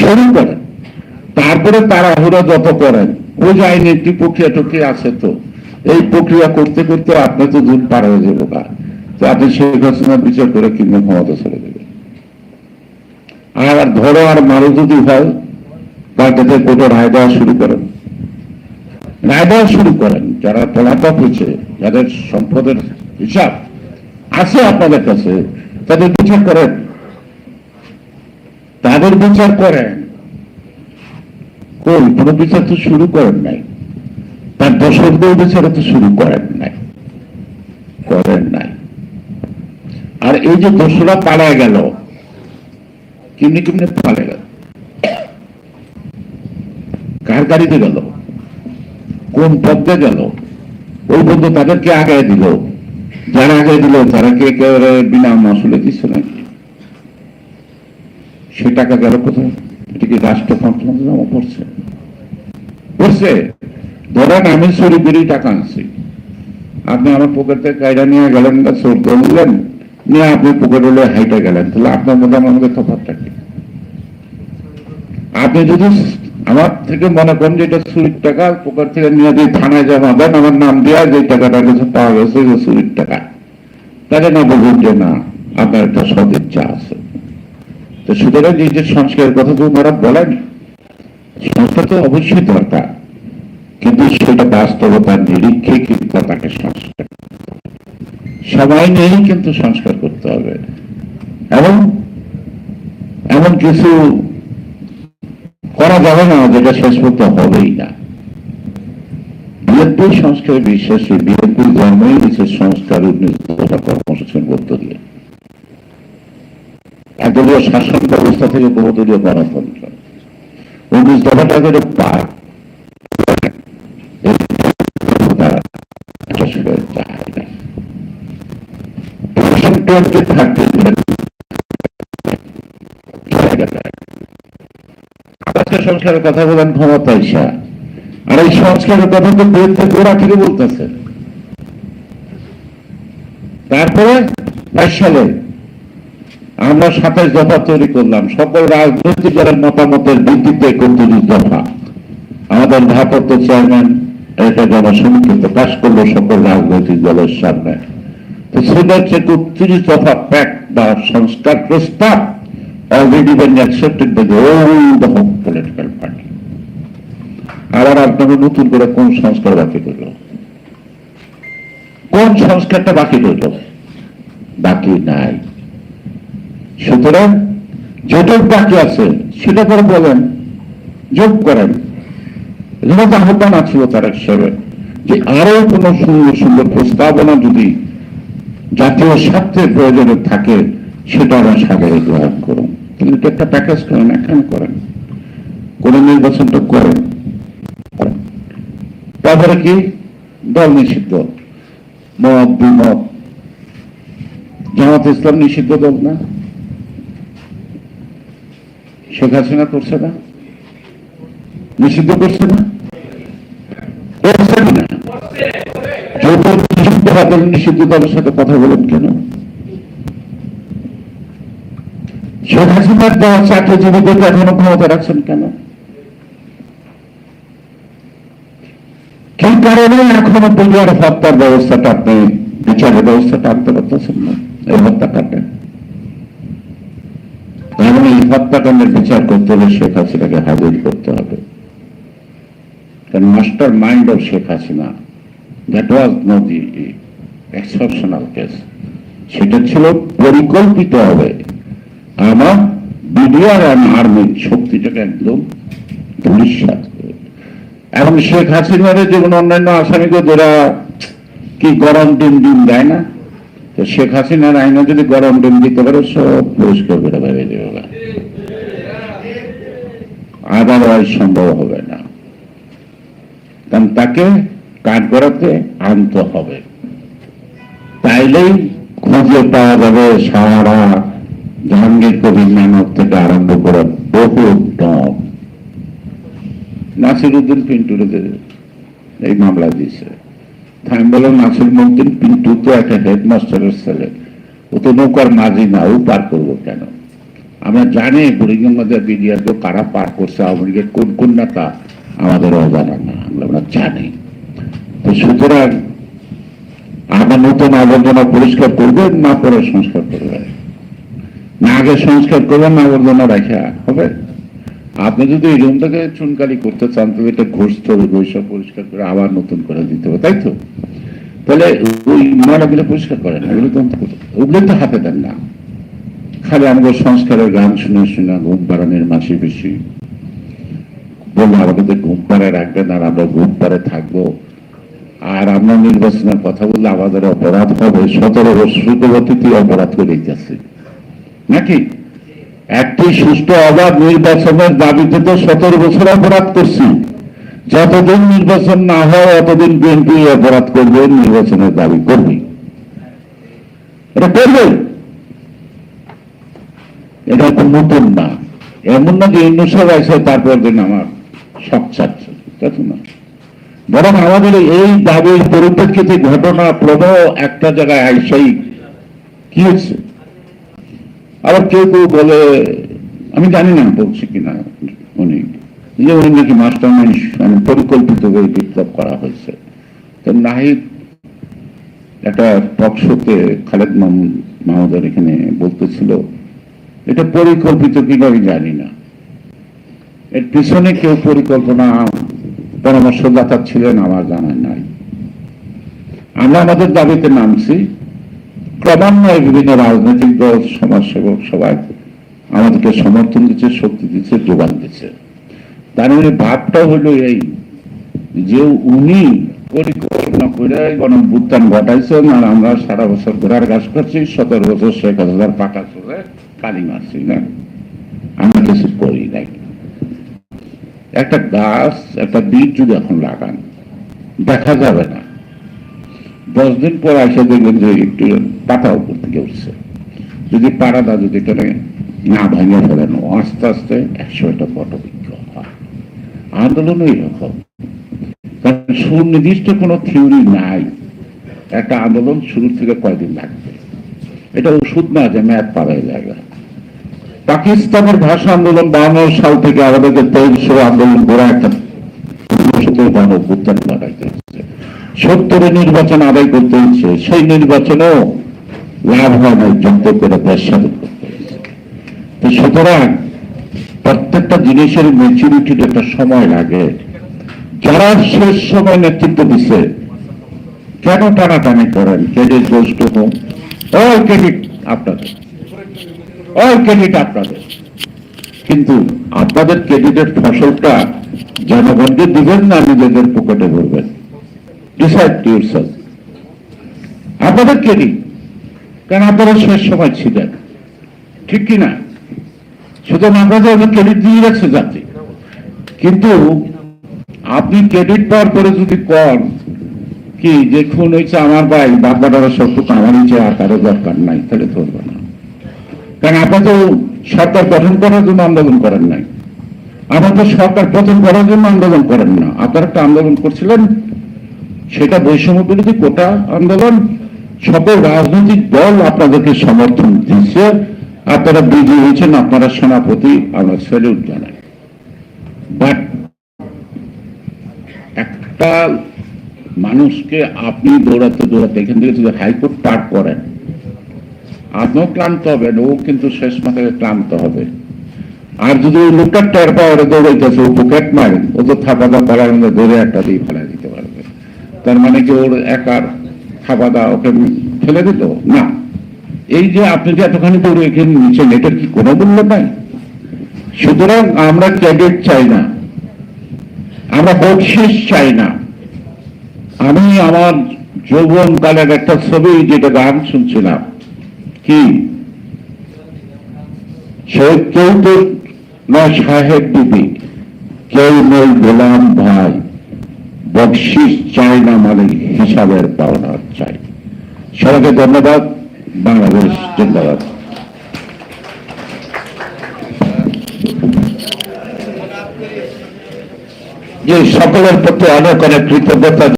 শুরু করেন তারপরে তাড়াহুড়া যত করেন ওই যে একটি প্রক্রিয়া টক্রিয়া আছে তো, এই প্রক্রিয়া করতে করতে আপনি তো দূর পার হয়ে যাব গা তো আপনি শেখ হাসিনার বিচার করে কিন্তু ক্ষমতা ছেড়ে দেবেন আর ধরো আর মারো যদি হয় তাকে কোর্টে রায় দেওয়া শুরু করেন। রায় দেওয়া শুরু করেন। যারা পলাতক হয়েছে, যাদের সম্পদের হিসাব আছে আপনাদের কাছে, তাদের বিচার করেন। তাদের বিচার করেন। কোন? কোনো বিচার তো শুরু করেন নাই। তার দর্শকদের বিচারে তো শুরু করেন নাই। করেন নাই। আর এই যে দোষরা পালায় গেল, কেমনি কেমনি পালে গেল? কার গাড়িতে গেল? কোন পথে গেল? ওই বন্ধু তাদেরকে আগে দিল। যারা আগে দিল, তারা কে একেবারে বিনা মাসুলে দিচ্ছে নাকি? সে টাকা গেল কোথায়? এটা রাষ্ট্র ফান্ড জমা পড়ছে। পড়ছে। ধরেন আমি চুরি করে টাকা আনছি। আপনি আমার পকেটে কায়দা নিয়ে গেলেন বা চোর ধরলেন নিয়ে আপনি পকেটে হাইটে গেলেন। তাহলে আপনার মধ্যে আমার মধ্যে তফাৎটা কি? আপনি যদি আমার থেকে মনে করেন যে এটা চুরির টাকা, পকেট থেকে নিয়ে দিয়ে থানায় জমা দেন, আমার নাম দেওয়া যে টাকাটা কিছু পাওয়া গেছে চুরির টাকা। তাহলে না বলুন যে না, আপনার একটা সদিচ্ছা আছে। তো সুতরাং এই যে সংস্কারের কথা তো ওনারা বলেন, সংস্কার তো অবশ্যই দরকার, কিন্তু সেটা বাস্তবতার নিরীক্ষে কিন্তু তাকে সংস্কার সবাই নেই কিন্তু সংস্কার করতে হবে। এবং এমন কিছু করা যাবে না, যেটা শেষ করতে হবেই না। বিএনপি সংস্কারে বিশ্বাসী বিএনপি জন্মই হচ্ছে সংস্কার উন্নীত কর্মসূচির মধ্য দিয়ে একদলীয় শাসন ব্যবস্থা থেকে বহুদলীয় গণতন্ত্র উনিশ দফাটা যেটা পায় সংস্কারের কথা বলেন ক্ষমতা ইসা আর এই সংস্কারের কথা তো বিরুদ্ধে গোড়া থেকে বলতেছে। তারপরে সালে আমরা সাতাশ দফা তৈরি করলাম। সকল রাজনৈতিক মতামতের ভিত্তিতে একত্রিশ দফা আমাদের ভারপ্রাপ্ত চেয়ারম্যান এটা জনসমুখে প্রকাশ করল সকল রাজনৈতিক দলের সামনে। তো সেটা হচ্ছে একত্রিশ দফা প্যাক্ট বা সংস্কার প্রস্তাব already been accepted by the the political party আবার আপনাকে নতুন করে কোন সংস্কার বাকি রইল? কোন সংস্কারটা বাকি রইল? বাকি নাই। সুতরাং যেটুক বাকি আছে, সেটা করে বলেন, যোগ করেন। আহ্বান আছিল তার হিসেবে যে আরও কোন সুন্দর সুন্দর প্রস্তাবনা যদি জাতীয় স্বার্থের প্রয়োজনে থাকে, সেটা আমরা সাগরে গ্রহণ করুন। কিন্তু একটা প্যাকেজ করেন এখন করেন। কোন নির্বাচনটা করেন। তারপরে কি? দল নিষিদ্ধ। মত, বিমত। জামাত ইসলাম নিষিদ্ধ দল না? শেখ হাসিনা করছে না? নিষিদ্ধ করছে না? করছে না নিষিদ্ধ নিষিদ্ধ দলের সাথে কথা বলেন কেন? শেখ হাসিনার দেওয়া এখনও ক্ষমতা রাখছেন কেন? কি কারণে এখনও পরিবার হত্যার ব্যবস্থাটা আপনি, বিচারের ব্যবস্থাটা আনতে পারতেছেন না? এই হত্যাকাণ্ডে। তাহলে এই হত্যাকাণ্ডের বিচার করতে হলে শেখ হাসিনাকে হাজির করতে হবে কারণ mastermind of Sheikh Hasina that was no the exceptional case সেটা ছিল পরিকল্পিত হবে আমার বিডিআর অ্যান্ড আর্মির শক্তিটাকে একদম করে। এবং শেখ হাসিনার যেমন অন্যান্য আসামিকে যারা কি গরম ডিম ডিম দেয় না, তো শেখ হাসিনার আইনে যদি গরম ডিম দিতে পারে, সব পরিষ্কার করে বেড়ে দেবে। আদারওয়াইজ সম্ভব হবে না। কারণ তাকে করাতে আনতে হবে। তাইলেই খুঁজে পাওয়া যাবে সারা জাহাঙ্গীর কবির নানক থেকে আরম্ভ করে বহু ডম নাসির উদ্দিন পিন্টুরে এই মামলা দিয়েছে। আমি বললাম নাসির উদ্দিন পিন্টু তো একটা হেডমাস্টারের ছেলে। ও তো নৌকার মাঝি না, ও পার করব কেন? আমরা জানি বুড়িগঙ্গা বিডিআরকে কারা পার করছে, আওয়ামী লীগের কোন কোন নেতা আমাদের অজানা না, আমরা জানি। তো সুতরাং আমরা নতুন আবর্জনা পরিষ্কার করবেন না পরে সংস্কার করবেন না আগে সংস্কার করবেন না আবর্জনা রাখা হবে। আপনি যদি এই রুমটাকে চুনকালি করতে চান, তাহলে এটা ঘষতে হবে ঘষা পরিষ্কার করে আবার নতুন করে দিতে হবে, তাই তো? তাহলে ওই ময়লাগুলো পরিষ্কার করেন এগুলো তো ওগুলো তো হাতে দেন না। খালি আমাদের সংস্কারের গান শুনে শুনে ঘুম পাড়ানোর মাসে বেশি। বলল, আমাদের ঘুম পাড়ে রাখবেন আর আমরা ঘুম পাড়ে থাকব। আর আমরা নির্বাচনের কথা বললে আমাদের অপরাধ হবে। সতেরো বছর অতীতে অপরাধ করে দিতেছে নাকি? একটি সুষ্ঠু অবাধ নির্বাচনের দাবিতে তো সতেরো বছর অপরাধ করছি। যতদিন নির্বাচন না হয় ততদিন বিএনপি অপরাধ করবে, নির্বাচনের দাবি করবে। এটা করবে? এটা তো নতুন না। এমন না যে ইন্ডোসার আছে তারপর দিন আমার শখ চাচ্ছে তা না। বরং আমাদের এই দাবির পরিপ্রেক্ষিতে ঘটনা প্রবাহ একটা জায়গায় আইসাই কি হচ্ছে? আবার কেউ কেউ বলে, আমি জানি না বলছি কিনা উনি, যে উনি নাকি মাস্টার মানে পরিকল্পিত করে বিপ্লব করা হয়েছে। তো নাহিদ, একটা টকশোতে খালেদ মাহমুদ মাহমুদের এখানে বলতেছিল এটা পরিকল্পিত কিনা আমি জানি না। এর পিছনে কেউ পরিকল্পনা পরামর্শদাতা ছিলেন, আমার জানা নাই। আমরা আমাদের দাবিতে নামছি। ক্রমান্বয়ে বিভিন্ন রাজনৈতিক দল, সমাজসেবক সবাই আমাদেরকে সমর্থন দিচ্ছে, শক্তি দিচ্ছে, যোগান দিচ্ছে। তার মানে ভাবটা হলো এই যে উনি পরিকল্পনা করে গণ ঘটাইছেন আর আমরা সারা বছর ঘোরার কাজ করছি সতেরো বছর শেখ হাজার পাকা কালি মারছি না? আমরা কিছু করি নাই একটা গাছ, একটা বীজ যদি এখন লাগান, দেখা যাবে না। দশ দিন পর এসে দেখবেন যে একটু পাতা উপর থেকে উঠছে। যদি পাড়াটা যদি এটা না ভেঙে ফেলেন আস্তে আস্তে একশো একটা পটবিজ্ঞ হয়। আন্দোলন এরকম কারণ সুনির্দিষ্ট কোনো থিওরি নাই। একটা আন্দোলন শুরু থেকে কয়দিন লাগবে? এটা ওষুধ না, যে ম্যাথ পাওয়া যায় পাকিস্তানের ভাষা আন্দোলন বাউন্ন সাল থেকে আমাদেরকে তেইশশো আন্দোলন করা একটা গণ লাগাইতে সত্তরে নির্বাচন আদায় করতে হচ্ছে, সেই নির্বাচনেও লাভ হয় না যুদ্ধ করে দেশ করতে তো সুতরাং প্রত্যেকটা জিনিসের মেচুরিটির একটা সময় লাগে। যারা শেষ সময় নেতৃত্ব দিচ্ছে কেন টানাটানি করেন? গোষ্ঠ হোক অল ক্রেডিট আপনাদের। অল ক্রেডিট আপনাদের। কিন্তু আপনাদের ক্রেডিটের ফসলটা জনগণকে দিবেন না, নিজেদের পকেটে ভরবেন? ডিসাইড টু ইউরসেলফ আপনাদের ক্রেডিট কারণ আপনারা শেষ সময় ছিলেন। ঠিক কি না? সুতরাং আপনাদের আমি ক্রেডিট দিয়ে রাখছে জাতি। কিন্তু আপনি ক্রেডিট পাওয়ার পরে যদি কর কি, যে খুন হয়েছে আমার ভাই বাপবাটারা সব তো আমারই চেয়ে আর কারও দরকার নাই, তাহলে ধরবে না। কারণ আপনার তো সরকার গঠন করার জন্য আন্দোলন করেন নাই। তো সরকার পতন করার জন্য আন্দোলন করেন না। আপনারা একটা আন্দোলন করছিলেন, সেটা বৈষম্য বিরোধী কোটা আন্দোলন। সকল রাজনৈতিক দল আপনাদেরকে সমর্থন দিচ্ছে। আপনারা বিজয়ী হয়েছেন, আপনারা সেনাপতি আমরা স্যালিউট জানাই বাট একটা মানুষকে আপনি দৌড়াতে দৌড়াতে, এখান থেকে যদি হাইকোর্ট পার করেন আপনিও ক্লান্ত হবেন ও কিন্তু শেষ মাথায় ক্লান্ত হবে। আর যদি ওই লোকটা টের পাওয়ারে দৌড়াইতেছে, ও পকেট মারেন ও তো থাপাদা করার মধ্যে ধরে একটা দিয়ে ফেলাই দিতে পারবে। তার মানে কি ওর একার থাপাদা ওকে ফেলে দিত না। এই যে আপনি যে এতখানি দৌড়ে এখানে নিচ্ছেন এটার কি কোনো মূল্য নাই? সুতরাং আমরা ক্যাডেট চাই না। আমরা বকশিস চাই না। আমি আমার যৌবন কালের একটা ছবি যেটা গান শুনছিলাম। কি? সাহেব দিদি, কেউ নেই গোলাম ভাই। বকশিস চাই না মানে হিসাবের পাওনা চাই। সবাইকে ধন্যবাদ, বাংলাদেশ জিন্দাবাদ। যে সকলের প্রতি অনেক অনেক কৃতজ্ঞতা।